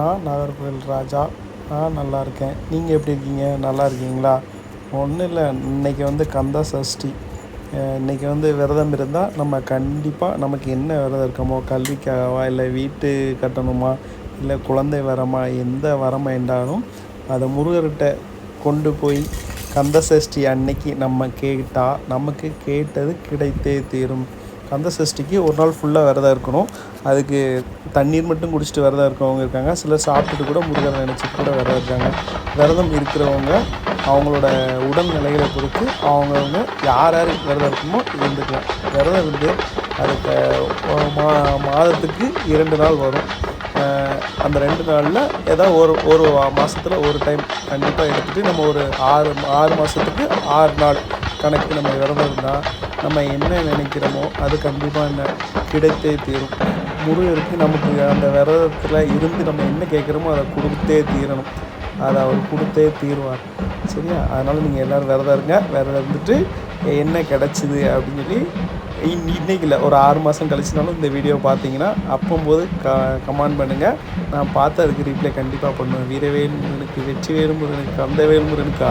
நான் நாகர்கோவில் ராஜா. நான் நல்லா இருக்கேன். நீங்கள் எப்படி இருக்கீங்க? நல்லா இருக்கீங்களா? ஒன்றும் இல்லை. இன்றைக்கி வந்து கந்த சஷ்டி. இன்றைக்கி இன்னைக்கு வந்து விரதம் இருந்தால் நம்ம கண்டிப்பாக நமக்கு என்ன விரதம் இருக்கமோ கல்விக்காகவா இல்லை வீட்டு கட்டணுமா இல்லை குழந்தை வரமா எந்த வரம் வேண்டாலும் அதை முருகர்கிட்ட கொண்டு போய் கந்த சஷ்டி அன்னைக்கு நம்ம கேட்டால் நமக்கு கேட்டது கிடைத்தே தீரும். கந்த சஷ்டிக்கு ஒரு நாள் ஃபுல்லாக விரதம் இருக்கணும். அதுக்கு தண்ணீர் மட்டும் குடிச்சிட்டு விரதம் இருக்கவங்க இருக்காங்க. சிலர் சாப்பிட்டுட்டு கூட முருகரை நினச்சிட்டு கூட விரதம் இருக்காங்க. விரதம் இருக்கிறவங்க அவங்களோட உடல்நிலைகளை பொறுத்து அவங்கவுங்க யார் யார் விரதம் இருக்குமோ இருந்துக்கலாம். விரதம் இருந்து அதுக்கு ஒரு மா மாதத்துக்கு இரண்டு நாள் வரும். அந்த ரெண்டு நாளில் ஏதாவது ஒரு ஒரு மாதத்தில் ஒரு டைம் கண்டிப்பாக எடுத்துகிட்டு நம்ம ஒரு ஆறு ஆறு மாதத்துக்கு ஆறு நாள் கணக்கு நம்ம விரதம் இருந்தால் நம்ம என்ன நினைக்கிறோமோ அது கண்டிப்பாக என்ன கிடைத்தே தீரும். முருகருக்கு நமக்கு அந்த விரதத்தில் இருந்து நம்ம என்ன கேட்குறோமோ அதை கொடுத்தே தீரணும். அதை அவர் கொடுத்தே தீருவார். சரியா? அதனால் நீங்கள் எல்லோரும் விரதம் இருங்க. விரதம் இருந்துட்டு என்ன கிடச்சிது அப்படின்னு சொல்லி இன் இன்னைக்கு இல்லை ஒரு ஆறு மாதம் கழிச்சுனாலும் இந்த வீடியோ பார்த்தீங்கன்னா அப்போம்போது க கமெண்ட் பண்ணுங்கள் நான் பார்த்து அதுக்கு ரீப்ளை கண்டிப்பாக பண்ணுவேன். வீரவேல் முருகனுக்கு வெற்றி வேல் முருகனுக்கு அந்த வேல் முருகனுக்கு